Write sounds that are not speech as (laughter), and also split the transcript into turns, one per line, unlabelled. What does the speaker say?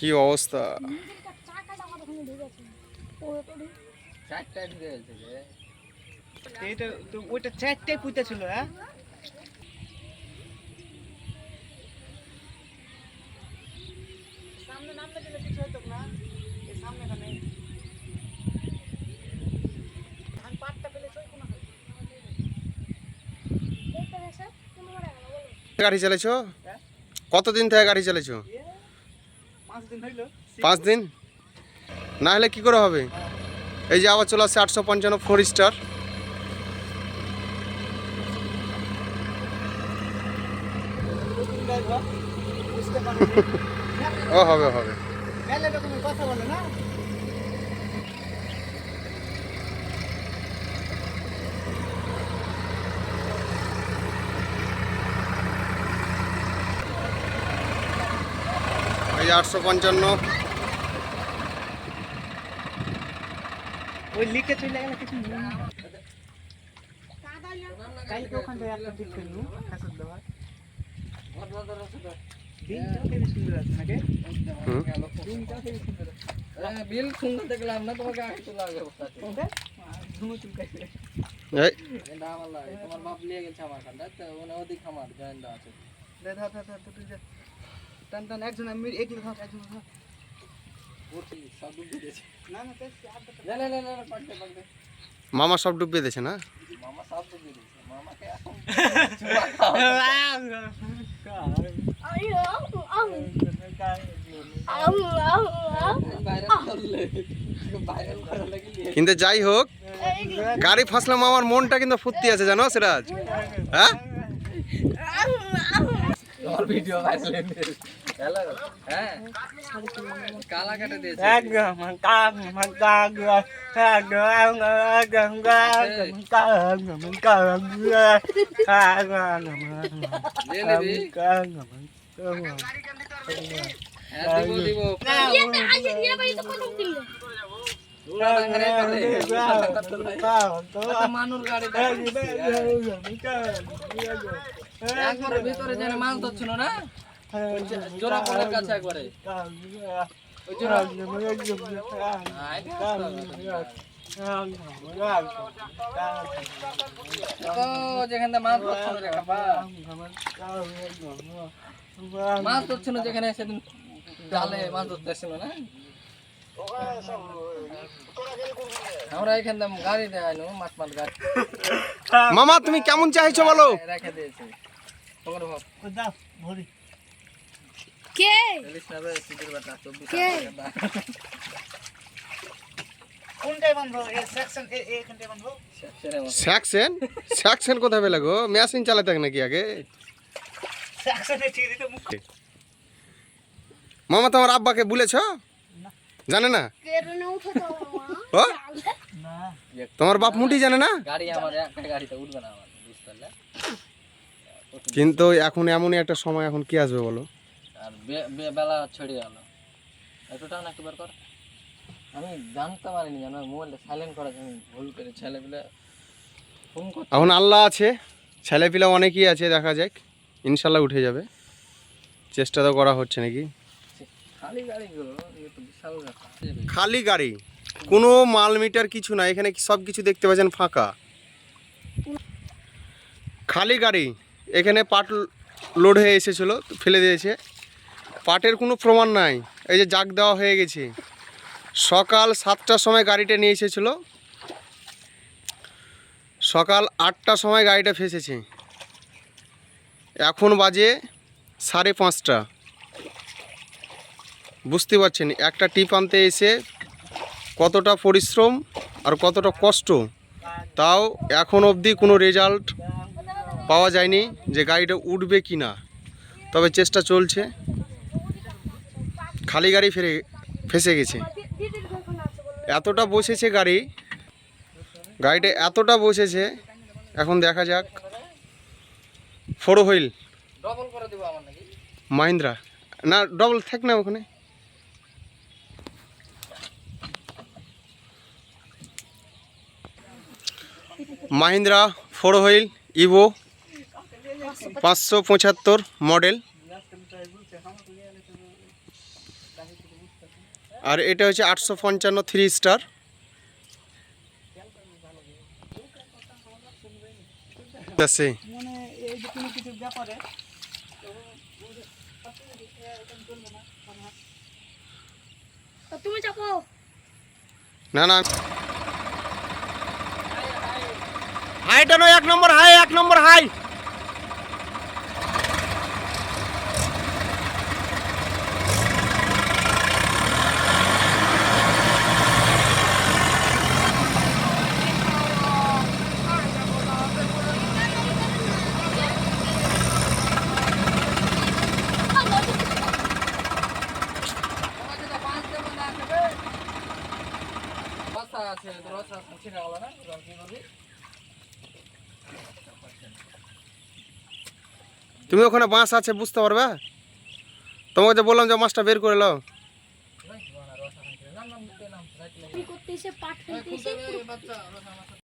কি অবস্থা?
ওইটা চারটাই পুঁতে ছিল হ্যাঁ? সামনে গেলে কিছু হতো না সামনে পাটটা পেলে চই কোনা
গাড়ি চালাইছো? কতদিন থেকে গাড়ি চালাইছো?
পাঁচ দিন?
না হলে কি করে হবে? এই যে আবার চলে আসছে আটশো পঞ্চান্ন ফোর স্টার। (laughs) ও হবে হবে।
কথা বলে না
এই যে আটশো পঞ্চান্ন।
ওই লিখে চলে গেলে কিছু কালকে ওখান থেকে একটা ঠিক করলু। দেওয়া।
হ্যাঁ, বিল সুন্দর দেখলাম না তোমাকে আগে তোলা ব্যবস্থা আছে
চুলকাইছে।
আমার লাগে তোমার বাপ নিয়ে গেছে আমার খানটা তো মানে ওদিক আমার জয়েন্ট আছে।
টান টান একজন আমি ধর একজন ধর।
মামা সব ডুবিয়ে দিয়েছে না?
মামা সব মামাকে
কিন্তু যাই হোক গাড়ি ফাঁসলাম আমার মনটা কিন্তু ফুর্তি আছে জানো সিরাজ? হ্যাঁ?
ভিডিও ভাইরাল হ্যালো হ্যাঁ কালা কাটে দিয়েছে
একদম কাম মান কাম একদম একদম কাম কাম কাম
দিয়ে নিবি হ্যাঁ দিব দিব
ইয়ে না আজকে দিয়ে ভাই তো কত দিল
মানুষ গাড়ি একবারে ভিতরে যেন মাল ধরছিল না? জোড়া পড়ার কাছে একবারে। ওই জোড়া। তো যেখানে মাছ ধরছিল মাছ ধরছিল যেখানে সেদিন জালে মাছ ধরতে এসেছিল না? আমরা এখান গাড়ি দেখাই নো মাছ মাছ গাড়ি।
মামা তুমি কেমন চাইছো বলো?
রেখে দিয়েছে। তোমার ভাব
কে?
চল্লিশ না রে বাটা চব্বিশ
কে?
কোনটাই বন্ধ? এই সেকশন এইখানটাই বন্ধ?
স্যাকশন স্যাকশন কোথায় পেলে গো? মেশিন চালাতে নাকি আগে?
সেকশনে ঠিক দিতে মুখ
মামা তোমার আব্বাকে বলেছ? জানে না? তোমার বাপ মুটি জানে না?
গাড়ি আমার একটা গাড়িতে উঠবে না আমার।
কিন্তু এখন এমনই একটা সময় এখন কি আসবে বলো?
আর বেলা ছড়ে গেল। একটু টান একটু বের কর। আমি জানতে পারিনি জানো মোবাইলটা সাইলেন্ট করার জন্য ভুল করে ছেলেগুলো ফোন করতে
এখন আল্লাহ আছে ছেলেপিলা অনেকই আছে দেখা যাক। ইনশাল্লাহ উঠে যাবে। চেষ্টা তো করা হচ্ছে নাকি?
খালি গাড়িগুলো বিশাল
খালি গাড়ি? কোনো মাল মিটার কিছু না এখানে সব কিছু দেখতে পাচ্ছেন ফাঁকা? খালি গাড়ি? এখানে পাট লোড হয়ে এসেছিল, ফেলে দিয়েছে। পাটের কোনো প্রমাণ নাই, এই যে জাগ দেওয়া হয়ে গেছে। সকাল সাতটার সময় গাড়িটা নিয়ে এসেছিল। সকাল আটটার সময় গাড়িটা ফেসেছে। এখন বাজে সাড়ে পাঁচটা। বুঝতে পারছেন, একটা টিপ আনতে এসে কতটা পরিশ্রম আর কতটা কষ্ট, তাও এখন অবধি কোনো রেজাল্ট পাওয়া যায়নি যে গাড়িটা উঠবে কি না। তবে চেষ্টা চলছে। খালি গাড়ি ফেরে, ফেসে গেছে। এতটা বসেছে গাড়ি। গাড়িটা এতটা বসেছে। এখন দেখা যাক।
Four wheel.
মাহিন্দ্রা। না ডবল থাক না ওখানে। Mahindra, four wheel, Evo. পাঁচশো পঁচাত্তর মডেল। আর এটা হচ্ছে আটশো পঞ্চান্ন থ্রি স্টার। আছে
মানে এই যে কোনো কিছু ব্যাপারে
তো তুমি চাপো
না না। হাইটা নয় এক নম্বর হাই এক নম্বর হাই
রসা আছে তো রসা ছিঁড়ে গেল না এবার কি করবি
তুমি ওখানে বাঁশ আছে বুঝতে পারবে তোমাকে যে বললাম যে মাছটা বের করে নাও
করতে এসে পাট ফেলতে এসে